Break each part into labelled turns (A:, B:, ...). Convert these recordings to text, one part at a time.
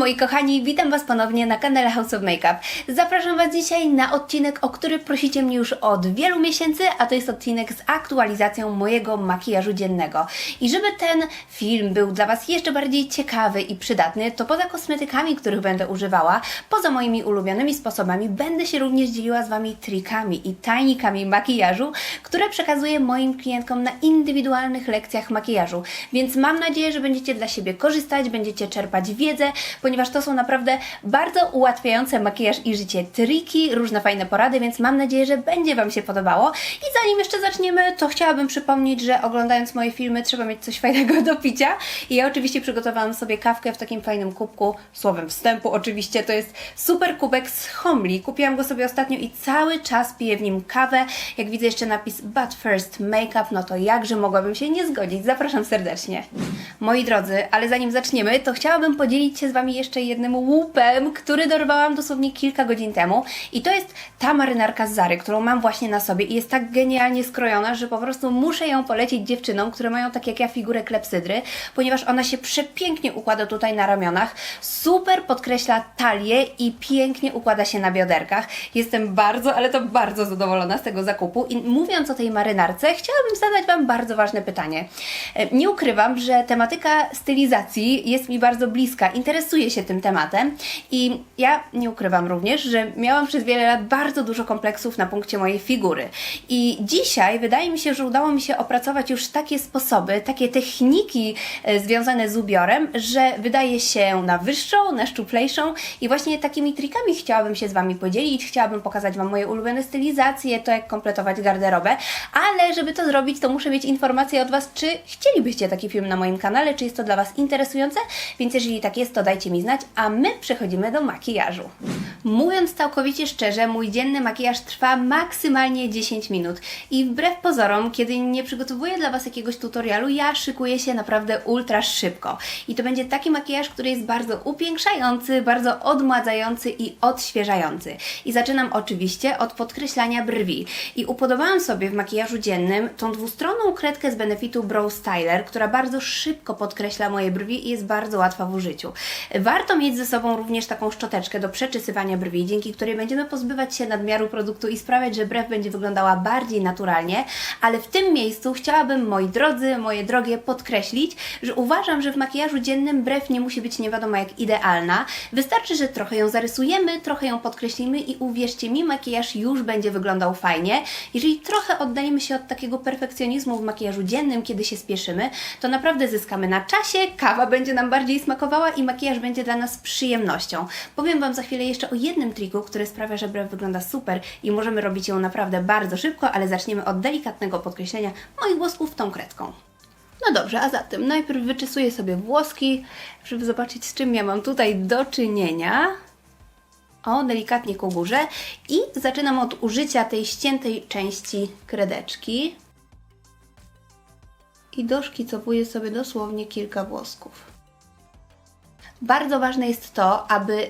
A: moi kochani, witam Was ponownie na kanale House of Makeup. Zapraszam Was dzisiaj na odcinek, o który prosicie mnie już od wielu miesięcy, a to jest odcinek z aktualizacją mojego makijażu dziennego. I żeby ten film był dla Was jeszcze bardziej ciekawy i przydatny, to poza kosmetykami, których będę używała, poza moimi ulubionymi sposobami, będę się również dzieliła z Wami trikami i tajnikami makijażu, które przekazuję moim klientkom na indywidualnych lekcjach makijażu. Więc mam nadzieję, że będziecie dla siebie korzystać, będziecie czerpać wiedzę, ponieważ to są naprawdę bardzo ułatwiające makijaż i życie triki, różne fajne porady, więc mam nadzieję, że będzie Wam się podobało. I zanim jeszcze zaczniemy, to chciałabym przypomnieć, że oglądając moje filmy trzeba mieć coś fajnego do picia. I ja oczywiście przygotowałam sobie kawkę w takim fajnym kubku, słowem wstępu oczywiście, to jest super kubek z Homely. Kupiłam go sobie ostatnio i cały czas piję w nim kawę. Jak widzę jeszcze napis But First Makeup, no to jakże mogłabym się nie zgodzić. Zapraszam serdecznie. Moi drodzy, ale zanim zaczniemy, to chciałabym podzielić się z Wami jeszcze jednym łupem, który dorwałam dosłownie kilka godzin temu. I to jest ta marynarka z Zary, którą mam właśnie na sobie i jest tak genialnie skrojona, że po prostu muszę ją polecić dziewczynom, które mają tak jak ja figurę klepsydry, ponieważ ona się przepięknie układa tutaj na ramionach, super podkreśla talię i pięknie układa się na bioderkach. Jestem bardzo, ale to bardzo zadowolona z tego zakupu i mówiąc o tej marynarce, chciałabym zadać Wam bardzo ważne pytanie. E, Nie ukrywam, że tematyka stylizacji jest mi bardzo bliska, się tym tematem i ja nie ukrywam również, że miałam przez wiele lat bardzo dużo kompleksów na punkcie mojej figury. I dzisiaj wydaje mi się, że udało mi się opracować już takie sposoby, takie techniki e, związane z ubiorem, że wydaje się na wyższą, na szczuplejszą i właśnie takimi trikami chciałabym się z Wami podzielić, chciałabym pokazać Wam moje ulubione stylizacje, to jak kompletować garderobę, ale żeby to zrobić, to muszę mieć informację od Was, czy chcielibyście taki film na moim kanale, czy jest to dla Was interesujące, więc jeżeli tak jest, to dajcie mi znać, a my przechodzimy do makijażu. Mówiąc całkowicie szczerze, mój dzienny makijaż trwa maksymalnie 10 minut i wbrew pozorom, kiedy nie przygotowuję dla Was jakiegoś tutorialu, ja szykuję się naprawdę ultra szybko. I to będzie taki makijaż, który jest bardzo upiększający, bardzo odmładzający i odświeżający. I zaczynam oczywiście od podkreślania brwi. I upodobałam sobie w makijażu dziennym tą dwustronną kredkę z benefitu Brow Styler, która bardzo szybko podkreśla moje brwi i jest bardzo łatwa w użyciu. Warto mieć ze sobą również taką szczoteczkę do przeczesywania brwi, dzięki której będziemy pozbywać się nadmiaru produktu i sprawiać, że brew będzie wyglądała bardziej naturalnie, ale w tym miejscu chciałabym, moi drodzy, moje drogie, podkreślić, że uważam, że w makijażu dziennym brew nie musi być nie wiadomo jak idealna. Wystarczy, że trochę ją zarysujemy, trochę ją podkreślimy i uwierzcie mi, makijaż już będzie wyglądał fajnie. Jeżeli trochę oddalimy się od takiego perfekcjonizmu w makijażu dziennym, kiedy się spieszymy, to naprawdę zyskamy na czasie, kawa będzie nam bardziej smakowała i makijaż będzie dla nas przyjemnością. Powiem Wam za chwilę jeszcze o jednym triku, który sprawia, że brew wygląda super i możemy robić ją naprawdę bardzo szybko, ale zaczniemy od delikatnego podkreślenia moich włosków tą kredką. No dobrze, a zatem najpierw wyczesuję sobie włoski, żeby zobaczyć z czym ja mam tutaj do czynienia. O, delikatnie ku górze. I zaczynam od użycia tej ściętej części kredeczki. I doszkicowuję sobie dosłownie kilka włosków. Bardzo ważne jest to, aby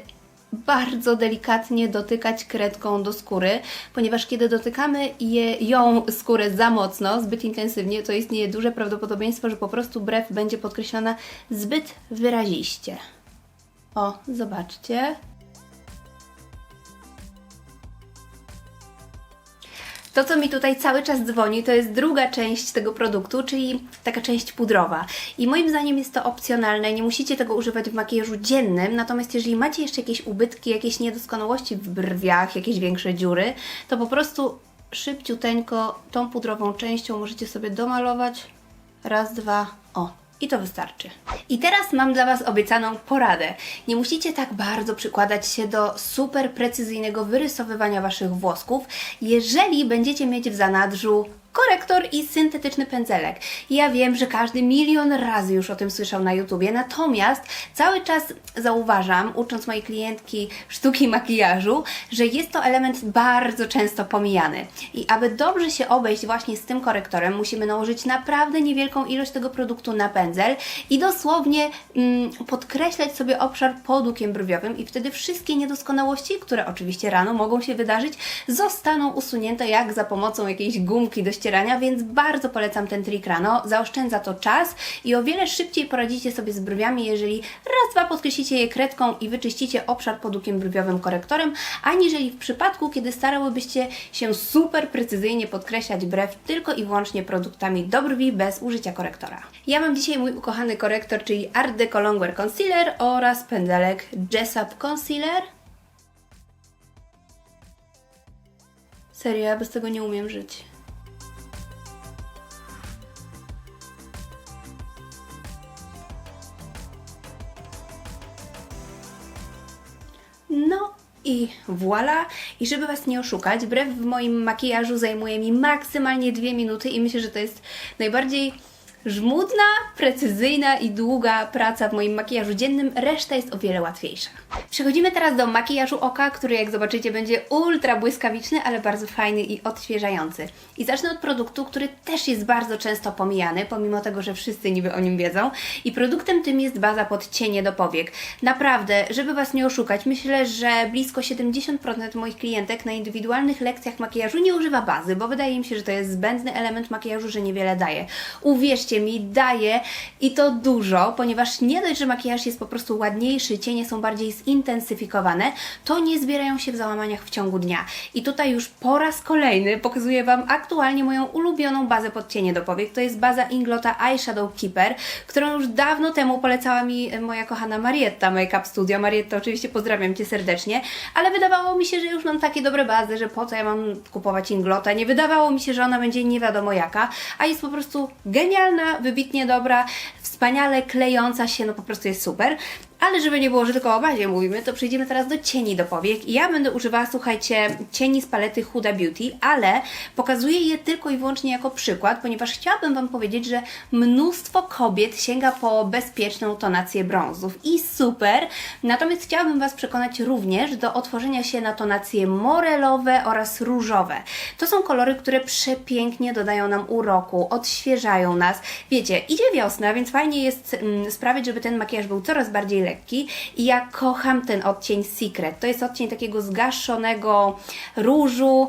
A: bardzo delikatnie dotykać kredką do skóry, ponieważ kiedy dotykamy je, ją skórę za mocno, zbyt intensywnie, to istnieje duże prawdopodobieństwo, że po prostu brew będzie podkreślona zbyt wyraziście. O, zobaczcie. To, co mi tutaj cały czas dzwoni, to jest druga część tego produktu, czyli taka część pudrowa. I moim zdaniem jest to opcjonalne, nie musicie tego używać w makijażu dziennym, natomiast jeżeli macie jeszcze jakieś ubytki, jakieś niedoskonałości w brwiach, jakieś większe dziury, to po prostu szybciuteńko tą pudrową częścią możecie sobie domalować. Raz, dwa, o, i to wystarczy. I teraz mam dla Was obiecaną poradę. Nie musicie tak bardzo przykładać się do super precyzyjnego wyrysowywania Waszych włosków, jeżeli będziecie mieć w zanadrzu korektor i syntetyczny pędzelek. Ja wiem, że każdy milion razy już o tym słyszał na YouTubie, natomiast cały czas zauważam, ucząc mojej klientki sztuki makijażu, że jest to element bardzo często pomijany. I aby dobrze się obejść właśnie z tym korektorem, musimy nałożyć naprawdę niewielką ilość tego produktu na pędzel i dosłownie mm, podkreślać sobie obszar pod łukiem brwiowym i wtedy wszystkie niedoskonałości, które oczywiście rano mogą się wydarzyć, zostaną usunięte jak za pomocą jakiejś gumki do ścierania, więc bardzo polecam ten trik rano. Zaoszczędza to czas i o wiele szybciej poradzicie sobie z brwiami, jeżeli raz, dwa podkreślicie je kredką i wyczyścicie obszar pod brwiowym korektorem, aniżeli w przypadku, kiedy starałybyście się super precyzyjnie podkreślać brew tylko i wyłącznie produktami do brwi bez użycia korektora. Ja mam dzisiaj mój ukochany korektor, czyli Art Deco Longwear Concealer oraz pędzelek Jessup Concealer. Serio, ja bez tego nie umiem żyć. No i voila! I żeby Was nie oszukać, brew w moim makijażu zajmuje mi maksymalnie dwie minuty i myślę, że to jest najbardziej żmudna, precyzyjna i długa praca w moim makijażu dziennym, reszta jest o wiele łatwiejsza. Przechodzimy teraz do makijażu oka, który jak zobaczycie będzie ultra błyskawiczny, ale bardzo fajny i odświeżający. I zacznę od produktu, który też jest bardzo często pomijany, pomimo tego, że wszyscy niby o nim wiedzą. I produktem tym jest baza pod cienie do powiek. Naprawdę, żeby Was nie oszukać, myślę, że blisko 70% moich klientek na indywidualnych lekcjach makijażu nie używa bazy, bo wydaje mi się, że to jest zbędny element makijażu, że niewiele daje. Uwierzcie mi, daje i to dużo, ponieważ nie dość, że makijaż jest po prostu ładniejszy, cienie są bardziej zintensyfikowane, to nie zbierają się w załamaniach w ciągu dnia. I tutaj już po raz kolejny pokazuję Wam aktualnie moją ulubioną bazę pod cienie do powiek. To jest baza Inglota Eyeshadow Keeper, którą już dawno temu polecała mi moja kochana Marietta Makeup Studio. Marietta, oczywiście pozdrawiam Cię serdecznie, ale wydawało mi się, że już mam takie dobre bazy, że po co ja mam kupować Inglota. Nie wydawało mi się, że ona będzie nie wiadomo jaka, a jest po prostu genialna, wybitnie dobra, wspaniale klejąca się, no po prostu jest super. Ale żeby nie było, że tylko o bazie mówimy, to przejdziemy teraz do cieni do powiek. I ja będę używała, słuchajcie, cieni z palety Huda Beauty, ale pokazuję je tylko i wyłącznie jako przykład, ponieważ chciałabym Wam powiedzieć, że mnóstwo kobiet sięga po bezpieczną tonację brązów i super. Natomiast chciałabym Was przekonać również do otworzenia się na tonacje morelowe oraz różowe. To są kolory, które przepięknie dodają nam uroku, odświeżają nas. Wiecie, idzie wiosna, więc fajnie jest mm, sprawić, żeby ten makijaż był coraz bardziej lekki i ja kocham ten odcień Secret. To jest odcień takiego zgaszonego różu.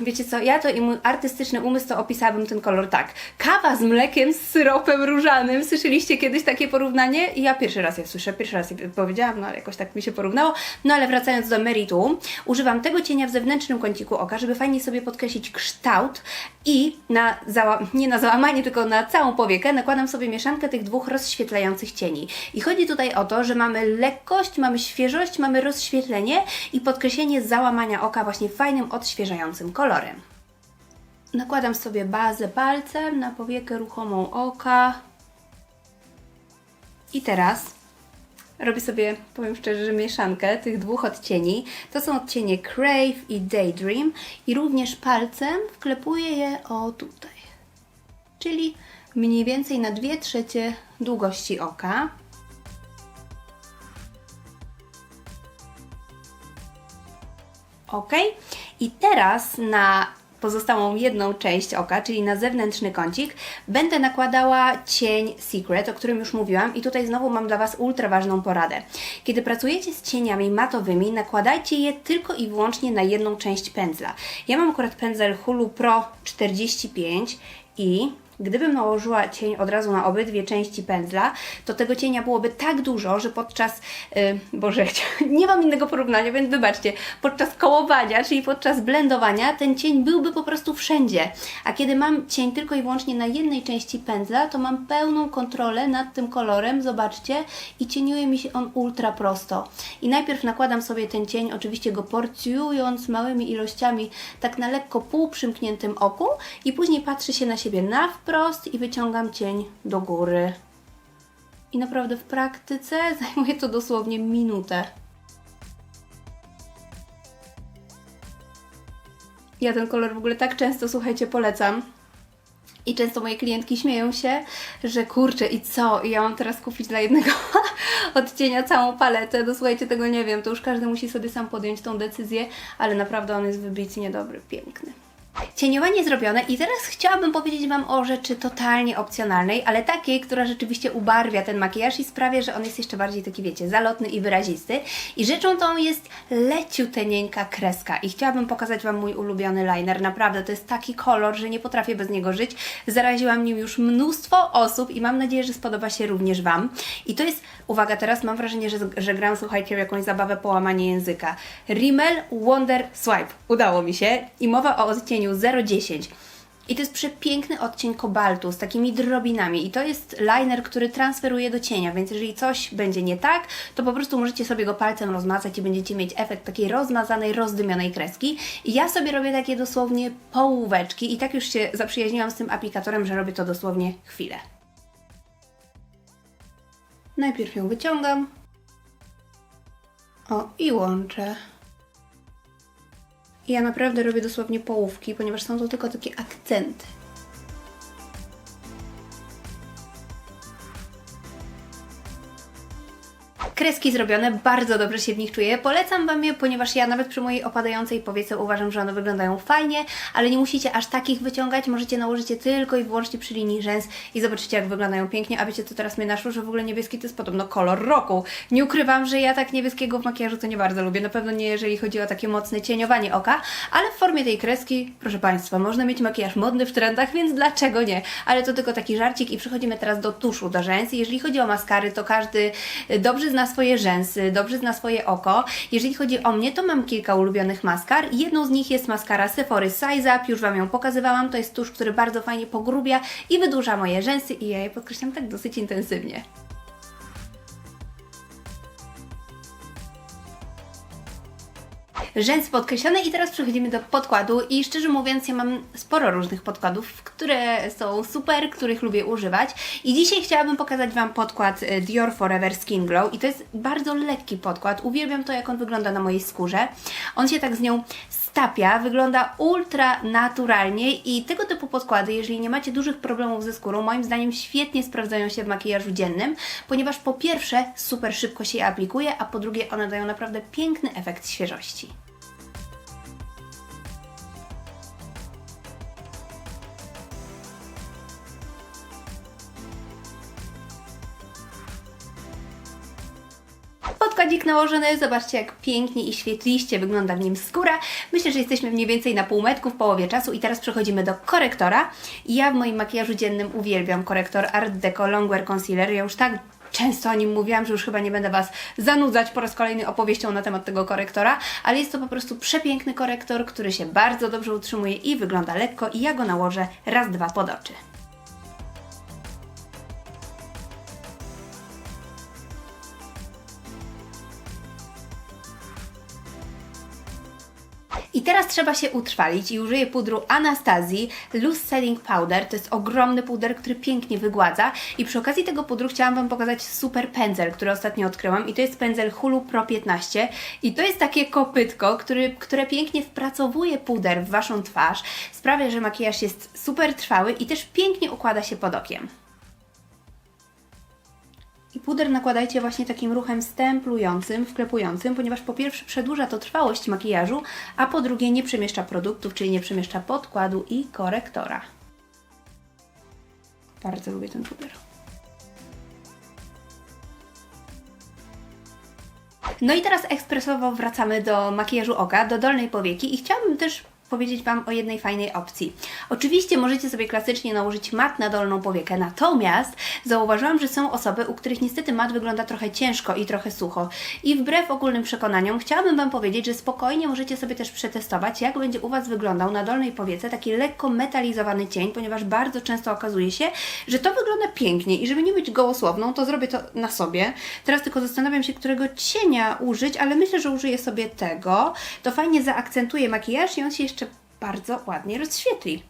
A: Wiecie co, ja to i mój artystyczny umysł to opisałabym ten kolor tak. Kawa z mlekiem z syropem różanym. Słyszeliście kiedyś takie porównanie? I ja pierwszy raz je słyszę, pierwszy raz je powiedziałam, no ale jakoś tak mi się porównało. No ale wracając do meritum, używam tego cienia w zewnętrznym kąciku oka, żeby fajnie sobie podkreślić kształt i na nie na załamanie, tylko na całą powiekę nakładam sobie mieszankę tych dwóch rozświetlających cieni. I chodzi tutaj o to, że mamy lekkość, mamy świeżość, mamy rozświetlenie i podkreślenie załamania oka właśnie fajnym, odświeżającym kolorem. Nakładam sobie bazę palcem na powiekę ruchomą oka. I teraz robię sobie, powiem szczerze, mieszankę tych dwóch odcieni. To są odcienie Crave i Daydream i również palcem wklepuję je o tutaj. Czyli mniej więcej na 2 trzecie długości oka. Ok. I teraz na pozostałą jedną część oka, czyli na zewnętrzny kącik, będę nakładała cień Secret, o którym już mówiłam i tutaj znowu mam dla Was ultra ważną poradę. Kiedy pracujecie z cieniami matowymi, nakładajcie je tylko i wyłącznie na jedną część pędzla. Ja mam akurat pędzel Hulu Pro 45 i Gdybym nałożyła cień od razu na obydwie części pędzla, to tego cienia byłoby tak dużo, że podczas, yy, Boże, nie mam innego porównania, więc wybaczcie, podczas kołowania, czyli podczas blendowania, ten cień byłby po prostu wszędzie. A kiedy mam cień tylko i wyłącznie na jednej części pędzla, to mam pełną kontrolę nad tym kolorem, zobaczcie, i cieniuje mi się on ultra prosto. I najpierw nakładam sobie ten cień, oczywiście go porcjując małymi ilościami, tak na lekko półprzymkniętym oku i później patrzy się na siebie na wprost i wyciągam cień do góry. I naprawdę w praktyce zajmuje to dosłownie minutę. Ja ten kolor w ogóle tak często, słuchajcie, polecam. I często moje klientki śmieją się, że kurczę i co? I ja mam teraz kupić dla jednego odcienia całą paletę. No słuchajcie, tego nie wiem, to już każdy musi sobie sam podjąć tą decyzję, ale naprawdę on jest wybitnie dobry, piękny. Cieniowanie zrobione i teraz chciałabym powiedzieć Wam o rzeczy totalnie opcjonalnej, ale takiej, która rzeczywiście ubarwia ten makijaż i sprawia, że on jest jeszcze bardziej taki, wiecie, zalotny i wyrazisty. I rzeczą tą jest leciutenieńka kreska i chciałabym pokazać Wam mój ulubiony liner. Naprawdę, to jest taki kolor, że nie potrafię bez niego żyć. Zaraziłam nim już mnóstwo osób i mam nadzieję, że spodoba się również Wam. I to jest, uwaga, teraz mam wrażenie, że, że gram, słuchajcie, w jakąś zabawę połamanie języka. Rimmel Wonder Swipe. Udało mi się. I mowa o odcieniu 010. I to jest przepiękny odcień kobaltu z takimi drobinami. I to jest liner, który transferuje do cienia, więc jeżeli coś będzie nie tak, to po prostu możecie sobie go palcem rozmazać i będziecie mieć efekt takiej rozmazanej, rozdymionej kreski. I ja sobie robię takie dosłownie połóweczki i tak już się zaprzyjaźniłam z tym aplikatorem, że robię to dosłownie chwilę. Najpierw ją wyciągam. O, i łączę. Ja naprawdę robię dosłownie połówki, ponieważ są to tylko takie akcenty. Kreski zrobione, bardzo dobrze się w nich czuję. Polecam Wam je, ponieważ ja nawet przy mojej opadającej powiece uważam, że one wyglądają fajnie, ale nie musicie aż takich wyciągać, możecie nałożyć je tylko i wyłącznie przy linii rzęs i zobaczycie jak wyglądają pięknie. A wiecie co teraz mnie naszło, że w ogóle niebieski to jest podobno kolor roku. Nie ukrywam, że ja tak niebieskiego w makijażu to nie bardzo lubię, na pewno nie jeżeli chodzi o takie mocne cieniowanie oka, ale w formie tej kreski, proszę Państwa, można mieć makijaż modny w trendach, więc dlaczego nie? Ale to tylko taki żarcik i przechodzimy teraz do tuszu do rzęs. Jeżeli chodzi o maskary, to każdy dobrze zna swoje rzęsy, dobrze zna swoje oko. Jeżeli chodzi o mnie, to mam kilka ulubionych maskar. Jedną z nich jest maskara Sephory Size Up, już Wam ją pokazywałam. To jest tusz, który bardzo fajnie pogrubia i wydłuża moje rzęsy i ja je podkreślam tak dosyć intensywnie. Rzęs podkreślone. I teraz przechodzimy do podkładu. I szczerze mówiąc ja mam sporo różnych podkładów, które są super, których lubię używać. I dzisiaj chciałabym pokazać Wam podkład y, Dior Forever Skin Glow. I to jest bardzo lekki podkład, uwielbiam to jak on wygląda na mojej skórze, on się tak z nią stapia, wygląda ultra naturalnie i tego typu podkłady, jeżeli nie macie dużych problemów ze skórą, moim zdaniem świetnie sprawdzają się w makijażu dziennym, ponieważ po pierwsze super szybko się je aplikuje, a po drugie one dają naprawdę piękny efekt świeżości. Podkładzik nałożony, zobaczcie jak pięknie i świetliście wygląda w nim skóra. Myślę, że jesteśmy mniej więcej na półmetku w połowie czasu i teraz przechodzimy do korektora. Ja w moim makijażu dziennym uwielbiam korektor Art Deco Longwear Concealer. Ja już tak często o nim mówiłam, że już chyba nie będę Was zanudzać po raz kolejny opowieścią na temat tego korektora, ale jest to po prostu przepiękny korektor, który się bardzo dobrze utrzymuje i wygląda lekko i ja go nałożę raz, dwa pod oczy. I teraz trzeba się utrwalić i użyję pudru Anastazji Loose Setting Powder. To jest ogromny puder, który pięknie wygładza. I przy okazji tego pudru chciałam Wam pokazać super pędzel, który ostatnio odkryłam. I to jest pędzel Hulu Pro 15. I to jest takie kopytko, który, które pięknie wpracowuje puder w Waszą twarz. Sprawia, że makijaż jest super trwały i też pięknie układa się pod okiem. Puder nakładajcie właśnie takim ruchem stemplującym, wklepującym, ponieważ po pierwsze przedłuża to trwałość makijażu, a po drugie nie przemieszcza produktów, czyli nie przemieszcza podkładu i korektora. Bardzo lubię ten puder. No i teraz ekspresowo wracamy do makijażu oka, do dolnej powieki i chciałabym też powiedzieć Wam o jednej fajnej opcji. Oczywiście możecie sobie klasycznie nałożyć mat na dolną powiekę, natomiast zauważyłam, że są osoby, u których niestety mat wygląda trochę ciężko i trochę sucho. I wbrew ogólnym przekonaniom chciałabym Wam powiedzieć, że spokojnie możecie sobie też przetestować, jak będzie u Was wyglądał na dolnej powiece taki lekko metalizowany cień, ponieważ bardzo często okazuje się, że to wygląda pięknie i żeby nie być gołosłowną, to zrobię to na sobie. Teraz tylko zastanawiam się, którego cienia użyć, ale myślę, że użyję sobie tego. To fajnie zaakcentuje makijaż i on się jeszcze bardzo ładnie rozświetli.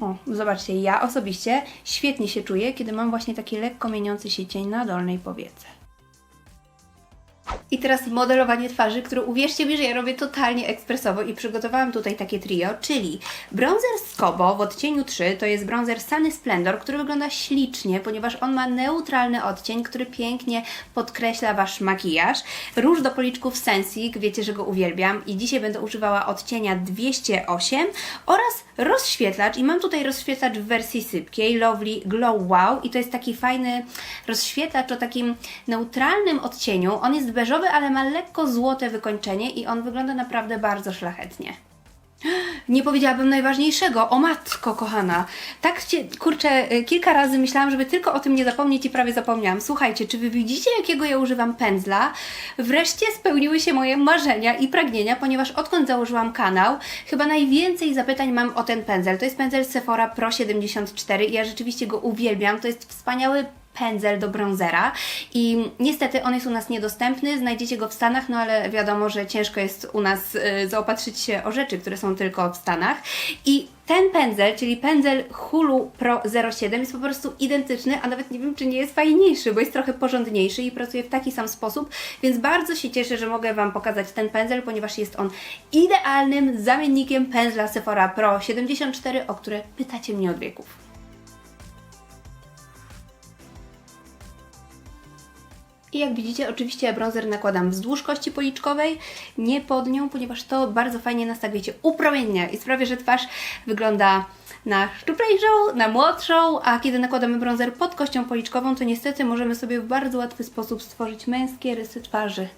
A: O, zobaczcie, ja osobiście świetnie się czuję, kiedy mam właśnie taki lekko mieniący się cień na dolnej powiece. I teraz modelowanie twarzy, które uwierzcie mi, że ja robię totalnie ekspresowo i przygotowałam tutaj takie trio, czyli bronzer z w odcieniu 3, to jest bronzer Sunny Splendor, który wygląda ślicznie, ponieważ on ma neutralny odcień, który pięknie podkreśla Wasz makijaż. Róż do policzków Sensic, wiecie, że go uwielbiam i dzisiaj będę używała odcienia 208 oraz rozświetlacz i mam tutaj rozświetlacz w wersji sypkiej, Lovely Glow Wow i to jest taki fajny rozświetlacz o takim neutralnym odcieniu. On jest beżowy, ale ma lekko złote wykończenie i on wygląda naprawdę bardzo szlachetnie. Nie powiedziałabym najważniejszego. O matko, kochana. Tak cię, kurczę, y, kilka razy myślałam, żeby tylko o tym nie zapomnieć i prawie zapomniałam. Słuchajcie, czy wy widzicie, jakiego ja używam pędzla? Wreszcie spełniły się moje marzenia i pragnienia, ponieważ odkąd założyłam kanał, chyba najwięcej zapytań mam o ten pędzel. To jest pędzel Sephora Pro 74 i ja rzeczywiście go uwielbiam. To jest wspaniały pędzel do bronzera. I niestety on jest u nas niedostępny, znajdziecie go w Stanach, no ale wiadomo, że ciężko jest u nas y, zaopatrzyć się o rzeczy, które są tylko w Stanach. I ten pędzel, czyli pędzel Hulu Pro 07 jest po prostu identyczny, a nawet nie wiem, czy nie jest fajniejszy, bo jest trochę porządniejszy i pracuje w taki sam sposób, więc bardzo się cieszę, że mogę Wam pokazać ten pędzel, ponieważ jest on idealnym zamiennikiem pędzla Sephora Pro 74, o które pytacie mnie od wieków. I jak widzicie, oczywiście bronzer nakładam wzdłuż kości policzkowej, nie pod nią, ponieważ to bardzo fajnie nas, tak i sprawia, że twarz wygląda na szczuplejszą, na młodszą, a kiedy nakładamy bronzer pod kością policzkową, to niestety możemy sobie w bardzo łatwy sposób stworzyć męskie rysy twarzy.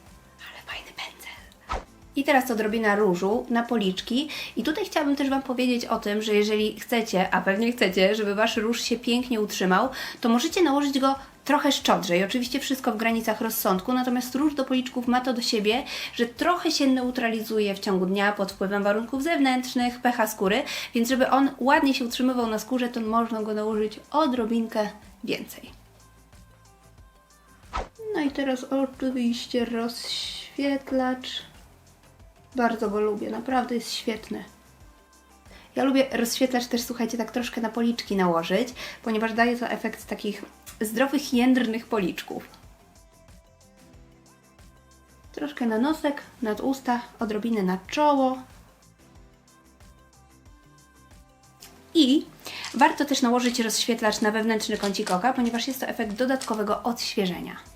A: I teraz odrobina różu na policzki. I tutaj chciałabym też Wam powiedzieć o tym, że jeżeli chcecie, a pewnie chcecie, żeby Wasz róż się pięknie utrzymał, to możecie nałożyć go trochę szczodrzej. Oczywiście wszystko w granicach rozsądku, natomiast róż do policzków ma to do siebie, że trochę się neutralizuje w ciągu dnia pod wpływem warunków zewnętrznych, pH skóry, więc żeby on ładnie się utrzymywał na skórze, to można go nałożyć odrobinkę więcej. No i teraz oczywiście rozświetlacz. Bardzo go lubię, naprawdę jest świetny. Ja lubię rozświetlacz też, słuchajcie, tak troszkę na policzki nałożyć, ponieważ daje to efekt takich zdrowych, jędrnych policzków. Troszkę na nosek, nad usta, odrobinę na czoło. I warto też nałożyć rozświetlacz na wewnętrzny kącik oka, ponieważ jest to efekt dodatkowego odświeżenia.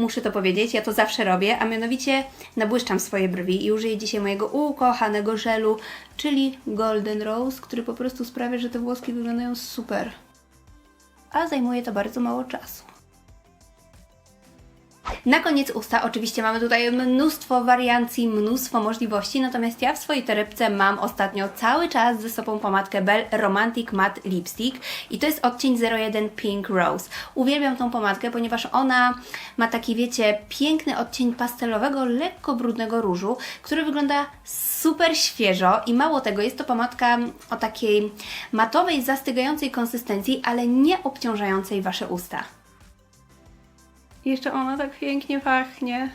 A: Muszę to powiedzieć, ja to zawsze robię, a mianowicie nabłyszczam swoje brwi i użyję dzisiaj mojego ukochanego żelu, czyli Golden Rose, który po prostu sprawia, że te włoski wyglądają super. A zajmuje to bardzo mało czasu. Na koniec usta oczywiście mamy tutaj mnóstwo wariancji, mnóstwo możliwości, natomiast ja w swojej torebce mam ostatnio cały czas ze sobą pomadkę Bell Romantic Matte Lipstick i to jest odcień 01 Pink Rose. Uwielbiam tą pomadkę, ponieważ ona ma taki, wiecie, piękny odcień pastelowego, lekko brudnego różu, który wygląda super świeżo i mało tego, jest to pomadka o takiej matowej, zastygającej konsystencji, ale nie obciążającej Wasze usta. Jeszcze ona tak pięknie pachnie.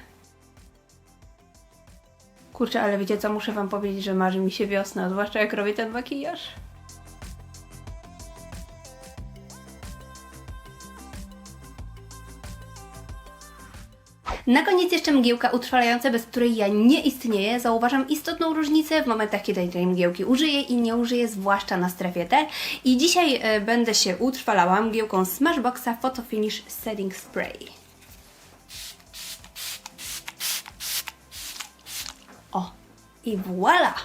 A: Kurczę, ale wiecie co, muszę Wam powiedzieć, że marzy mi się wiosna, zwłaszcza jak robię ten makijaż. Na koniec jeszcze mgiełka utrwalająca, bez której ja nie istnieję. Zauważam istotną różnicę w momentach, kiedy tej mgiełki użyję i nie użyję, zwłaszcza na strefie T. I dzisiaj e, będę się utrwalała mgiełką Smashboxa Photo Finish Setting Spray. O, i voilà!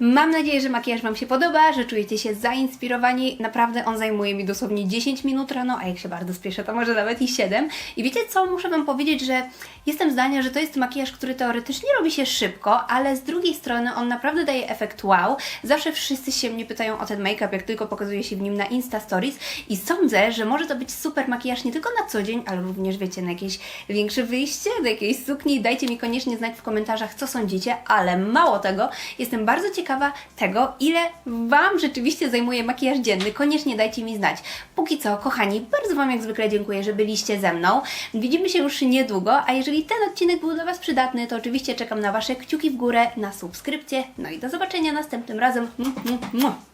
A: Mam nadzieję, że makijaż Wam się podoba, że czujecie się zainspirowani. Naprawdę on zajmuje mi dosłownie 10 minut rano, a jak się bardzo spieszę, to może nawet i 7. I wiecie co? Muszę Wam powiedzieć, że jestem zdania, że to jest makijaż, który teoretycznie robi się szybko, ale z drugiej strony on naprawdę daje efekt wow. Zawsze wszyscy się mnie pytają o ten make-up, jak tylko pokazuje się w nim na Insta Stories i sądzę, że może to być super makijaż nie tylko na co dzień, ale również wiecie, na jakieś większe wyjście, do jakiejś sukni. Dajcie mi koniecznie znać w komentarzach, co sądzicie, ale mało tego, jestem bardzo ciekawa ciekawa tego, ile Wam rzeczywiście zajmuje makijaż dzienny. Koniecznie dajcie mi znać. Póki co, kochani, bardzo Wam jak zwykle dziękuję, że byliście ze mną. Widzimy się już niedługo, a jeżeli ten odcinek był dla Was przydatny, to oczywiście czekam na Wasze kciuki w górę, na subskrypcję. No i do zobaczenia następnym razem. Mua, mua, mua.